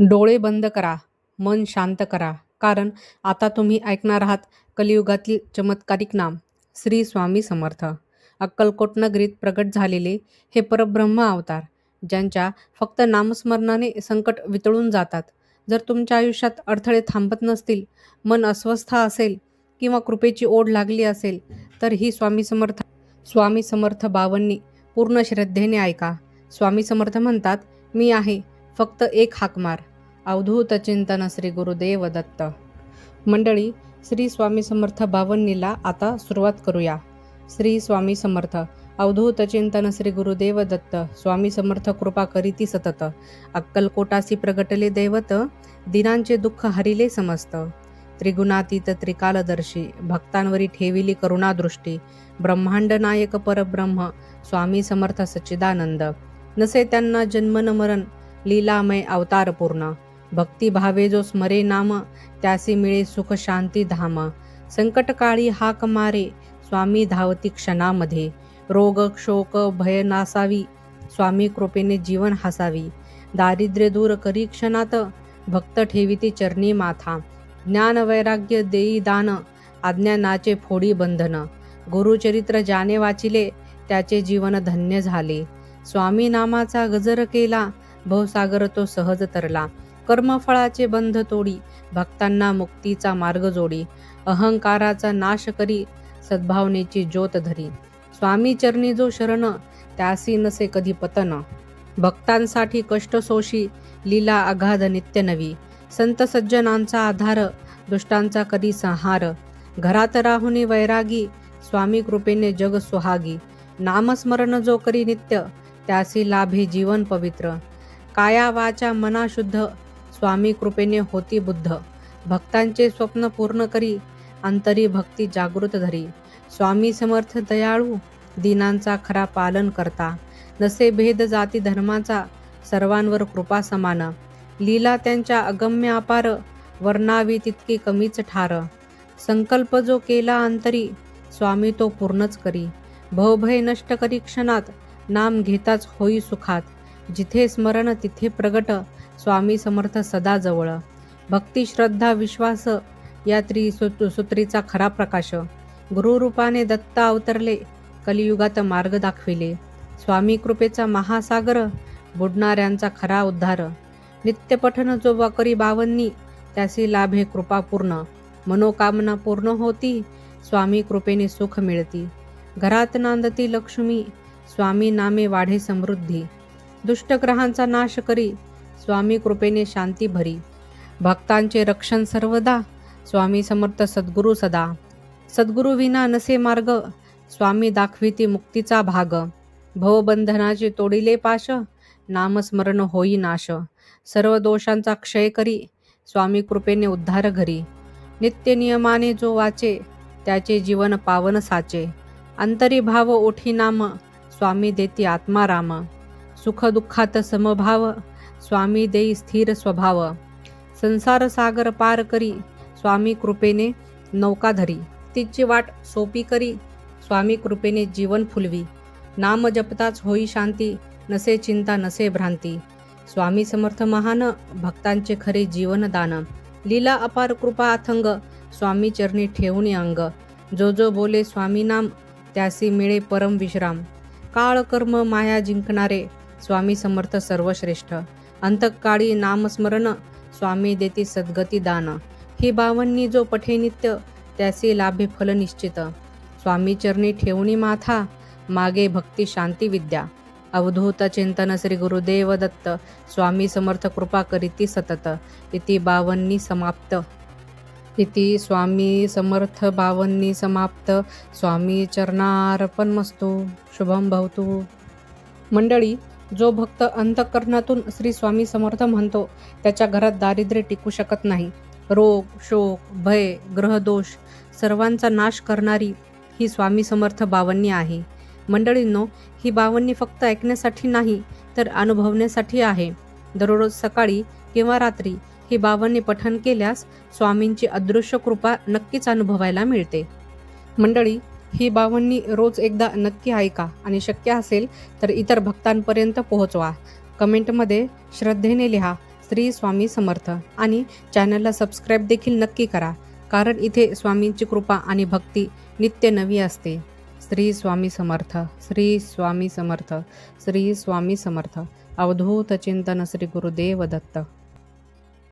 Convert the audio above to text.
डोळे बंद करा मन शांत करा. कारण आता तुम्ही ऐकणार आहात कलियुगातील चमत्कारिक नाम श्री स्वामी समर्थ. अक्कलकोट नगरीत प्रगट झालेले हे परब्रह्म अवतार ज्यांच्या फक्त नामस्मरणाने संकट वितळून जातात. जर तुमच्या आयुष्यात अडथळे थांबत नसतील मन अस्वस्थ असेल किंवा कृपेची ओढ लागली असेल तर ही स्वामी समर्थ स्वामी समर्थ बावन्नी पूर्ण श्रद्धेने ऐका. स्वामी समर्थ म्हणतात मी आहे फक्त एक हाक मार. अवधूत चिंतन श्री गुरुदेव दत्त. मंडळी श्री स्वामी समर्थ बावन्नीला आता सुरुवात करूया. श्री स्वामी समर्थ अवधूत चिंतन श्री गुरुदेव दत्त स्वामी समर्थ कृपा करीती सतत. अक्कलकोटासी प्रगटले दैवत दिनांचे दुःख हरिले समस्त. त्रिगुणातीत त्रिकालदर्शी भक्तांवरी ठेविली करुणादृष्टी. ब्रह्मांड नायक परब्रह्म स्वामी समर्थ सच्चिदानंद. नसे त्यांना जन्म न मरण लीलामय अवतारपूर्ण भक्ती भावे जो स्मरे नाम त्यासी मिळे सुख शांती धाम. संकटकाळी हाक मारे स्वामी धावती क्षणामध्ये. रोग शोक भय नासावी स्वामी कृपेने जीवन हसावी. दारिद्र्य दूर करी क्षणात भक्त ठेविती चरणी माथा. ज्ञान वैराग्य देई दान अज्ञानाचे फोडी बंधन. गुरुचरित्र ज्याने वाचिले त्याचे जीवन धन्य झाले. स्वामी नामाचा गजर केला भवसागर तो सहज तरला. कर्मफळाचे बंध तोडी भक्तांना मुक्तीचा मार्ग जोडी अहंकाराचा नाश करी सद्भावनेची ज्योत धरी. स्वामी चरणी जो शरण त्यासी नसे कधी पतन. भक्तांसाठी कष्ट सोशी लीला अगाध नित्य नवी. संत सज्जनांचा आधार दुष्टांचा कधी संहार. घरात राहुनी वैरागी स्वामी कृपेने जग सुहागी. नामस्मरण जो करी नित्य त्यासी लाभे जीवन पवित्र. काया वाचा स्वामी कृपेने होती बुद्ध. भक्तांचे स्वप्न पूर्ण करी अंतरी भक्ती जागृत धरी. स्वामी समर्थ दयाळू दिनांचा खरा पालन करता. नसे भेद जाती धर्माचा सर्वांवर कृपा समान. लीला त्यांच्या अगम्य अपार वर्णावी तितकी कमीच ठार. संकल्प जो केला अंतरी स्वामी तो पूर्णच करी. भवभय नष्ट करी क्षणात नाम घेताच होई सुखात. जिथे स्मरण तिथे प्रगट स्वामी समर्थ सदा जवळ. भक्ती श्रद्धा विश्वास या त्रिसूत्रीचा खरा प्रकाश. गुरुरूपाने दत्त अवतरले कलियुगात मार्ग दाखविले. स्वामी कृपेचा महासागर बुडणाऱ्यांचा खरा उद्धार. नित्यपठन जो वकरी बावन्नी त्यासी लाभे हे कृपापूर्ण मनोकामना पूर्ण होती स्वामी कृपेने सुख मिळती. घरात नांदती लक्ष्मी स्वामी नामे वाढे समृद्धी. दुष्टग्रहांचा नाश करी. स्वामी कृपेने शांती भरी. भक्तांचे रक्षण सर्वदा. स्वामी समर्थ सद्गुरु सदा. सद्गुरु विना नसे मार्ग. स्वामी दाखविती मुक्तीचा भाग. भवबंधनाचे तोडिले पाश. नामस्मरण होई नाश. सर्व दोषांचा क्षय करी. स्वामी कृपेने उद्धार घरी. नित्य नियमाने जो वाचे त्याचे जीवन पावन साचे. अंतरी भाव ओठी नाम. स्वामी देती आत्माराम सुखदुःखात समभाव स्वामी देई स्थिर स्वभाव. संसार सागर पार करी स्वामी कृपेने नौका धरी. तिची वाट सोपी करी स्वामी कृपेने जीवन फुलवी. नाम जपताच होई शांती नसे चिंता नसे भ्रांती. स्वामी समर्थ महान भक्तांचे खरे जीवनदान लीला अपार कृपा अथंग स्वामी चरणी ठेवून अंग. जो जो बोले स्वामी नाम त्यासी मिळे परम विश्राम. काळ कर्म माया जिंकणारे स्वामी समर्थ सर्वश्रेष्ठ. अंतकाळी नामस्मरण स्वामी देती सद्गती दान. ही बावन्नी जो पठे नित्य त्याचे लाभे फल निश्चित. स्वामी चरणी ठेवणी माथा मागे भक्ती शांती विद्या. अवधूत चिंतन श्री गुरुदेव दत्त स्वामी समर्थ कृपा करीती सतत. इति बावन्नी समाप्त. इति स्वामी समर्थ बावन्नी समाप्त. स्वामी चरणार्पण मस्तू शुभम भवतु. मंडळी जो भक्त अंतकरणातून श्री स्वामी समर्थ म्हणतो त्याच्या घरात दारिद्र्य टिकू शकत नाही. रोग शोक भय ग्रहदोष सर्वांचा नाश करणारी ही स्वामी समर्थ बावन्नी आहे. मंडळींनो ही बावन्नी फक्त ऐकण्यासाठी नाही तर अनुभवण्यासाठी आहे. दररोज सकाळी किंवा रात्री ही बावन्नी पठण केल्यास स्वामींची अदृश्य कृपा नक्कीच अनुभवायला मिळते. मंडळी ही बावन्नी रोज एकदा नक्की ऐका आणि शक्य असेल तर इतर भक्तांपर्यंत पोहोचवा. कमेंटमध्ये श्रद्धेने लिहा श्री स्वामी समर्थ आणि चॅनलला सबस्क्राईब देखील नक्की करा कारण इथे स्वामींची कृपा आणि भक्ती नित्य नवी असते. श्री स्वामी समर्थ श्री स्वामी समर्थ श्री स्वामी समर्थ अवधूत चिंतन श्री गुरुदेव दत्त